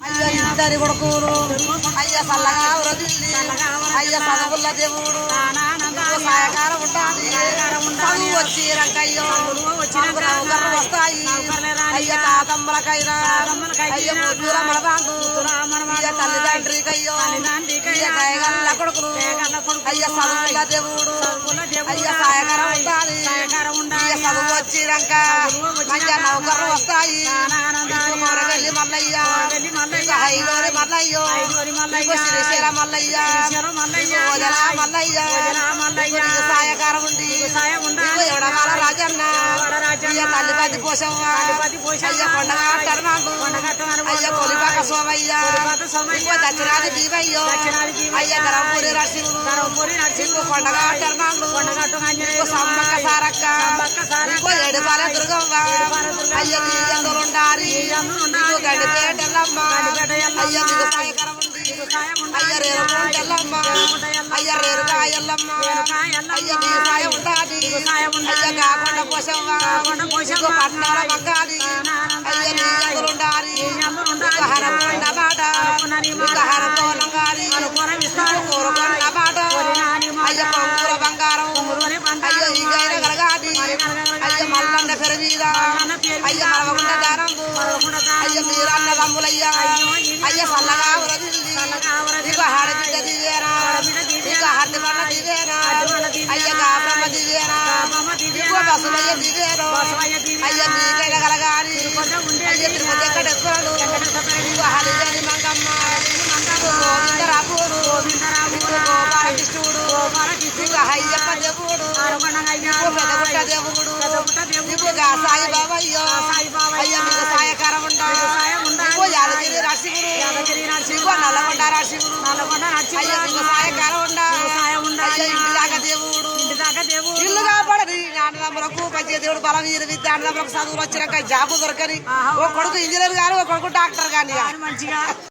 అయ్యో ఇద్దరి కొడుకులు. అయ్య చల్లగా వరదిల్లి అయ్య చదువుల దేవుడు. నీకు సాయకాలం ఉంటాది చదువు వచ్చి రంకయ్యో వస్తాయి. అయ్య తాతమ్మలకైనా అయ్య ముద్దురమ్మల బాండు అయ్య తల్లిదండ్రికయ్యో అయ్య దయగల్ల కొడుకులు అయ్య చదువుల దేవుడు. అయ్య సాయకాలం ఉంటాది అయ్య చదువు వచ్చి రంక అయ్య నౌకర్లు వస్తాయి. మల్లయ్యా. వెళ్ళి మల్లయ్య. హైలోని మల్లయ్యో. నీకు శ్రీశైల మల్లయ్య. నీకు వదల మల్లయ్య. నీకు నీకు సాయకారం ఉంది. నీకు ఎవడమాల రాజన్న. అయ్య తల్లిపతి పోషవ్వ. అయ్య కొండగా టర్మాండు అయ్య కొలిపాక సోమయ్య. నీకు దక్షిణాది దీవయ్యో అయ్య ధరంపూరి నరసింహుడు. నీకు కొండగా టర్మాండు నీకు సమ్మక్క సారక్క. నీకు ఏడుపాల దుర్గవ్వ. అయ్య నీ ఎందులుండారి నీకు అయ్య రేరుకుంటల్లమ్మ అయ్య రేరుకాయల్లమ్మ అయ్య నీ సాయం ఉండాలి అయ్య కాకుండా పట్నాల అయ్య నీ మాట మాట అయ్య బంగారం అయ్య ఈ గైర అయ్య మల్లన్న అయ్య అయ్య మీరన్న తమ్ములయ్య. అయ్య నీకు నీకు నీకు తిరుపతి నీకు హరిజని మంగమ్మ నీకు గోపాలకృష్ణుడు. నీకు అయ్యప్ప దేవుడు. నీకు పెదగుట్ట దేవుడు. నీకు గా నల్లగొండ సాయకాలం ఇంటి దాకా దేవుడు. ఇల్లు కాపాడని అన్నదమ్ములకు పంచే దేవుడు బలం వీరు విద్య అన్నదమ్ములకు చదువులు వచ్చినాక జాబు దొరకని ఓ కొడుకు ఇంజనీర్ గాని ఓ కొడుకు డాక్టర్ గాని మంచిగా